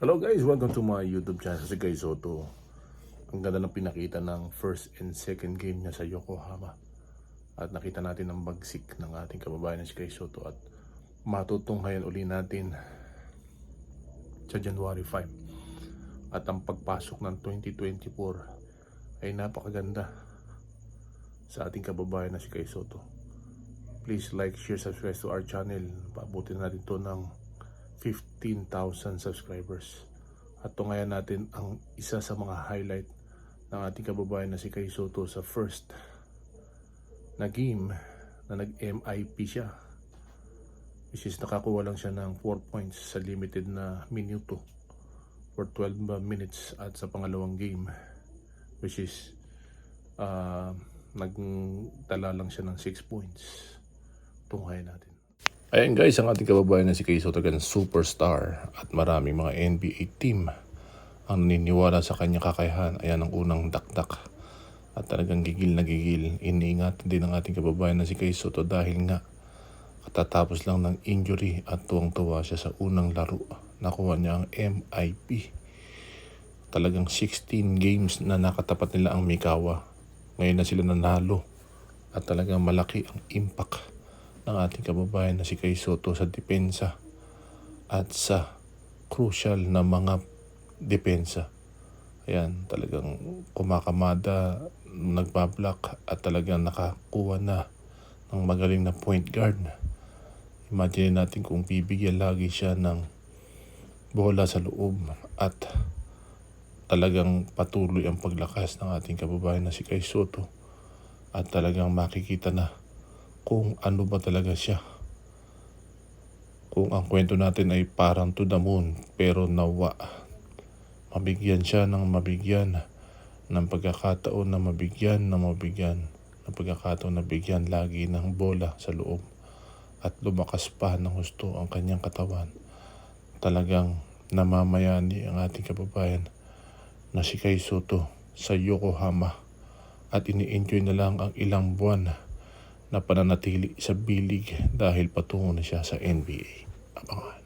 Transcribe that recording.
Hello guys, welcome to my YouTube channel. Si Guy Soto. Ang ganda ng pinakita ng first and second game niya sa Yokohama. At nakita natin ang bagsik ng ating kababayan na si Guy Soto at matutunghayan uli natin sa January 5. At ang pagpasok ng 2024 ay napakaganda sa ating kababayan na si Guy Soto. Please like, share, subscribe to our channel. Paabutin natin to ng 15,000 subscribers. At tungayan natin ang isa sa mga highlight ng ating kababayan na si Kai Soto sa first na game na nag-MIP siya. Which is nakakuha lang siya ng 4 points sa limited na minuto for 12 minutes at sa pangalawang game which is uh, nagtala lang siya ng 6 points. Tunghayan natin. Ayan guys, ang ating kababayan na si Kay Soto gan superstar at maraming mga NBA team ang naniniwala sa kanyang kakayahan. Ayan ang unang dakdak at talagang gigil na gigil. Iniingat din ang ating kababayan na si Kay Soto dahil nga katatapos lang ng injury at tuwang-tuwa siya sa unang laro. Nakuha niya ang MIP. Talagang 16 games na nakatapat nila ang Mikawa. Ngayon na sila nanalo at talagang malaki ang impact ng ating kababayan na si Kay Soto sa depensa at sa crucial na mga depensa. Ayan, talagang kumakamada, nagbablock at talagang nakakuha na ng magaling na point guard. Imagine natin kung bibigyan lagi siya ng bola sa loob at talagang patuloy ang paglakas ng ating kababayan na si Kay Soto at talagang makikita na kung ano ba talaga siya. Kung ang kwento natin ay parang to the moon pero nawa. Mabigyan siya ng mabigyan ng pagkakataon na mabigyan na mabigyan ng pagkakataon na bigyan lagi ng bola sa loob at lumakas pa ng gusto ang kanyang katawan. Talagang namamayani ang ating kababayan na si Kai Soto sa Yokohama at ini-enjoy na lang ang ilang buwan na pananatili sa bilig dahil patungo na siya sa NBA. Abangan.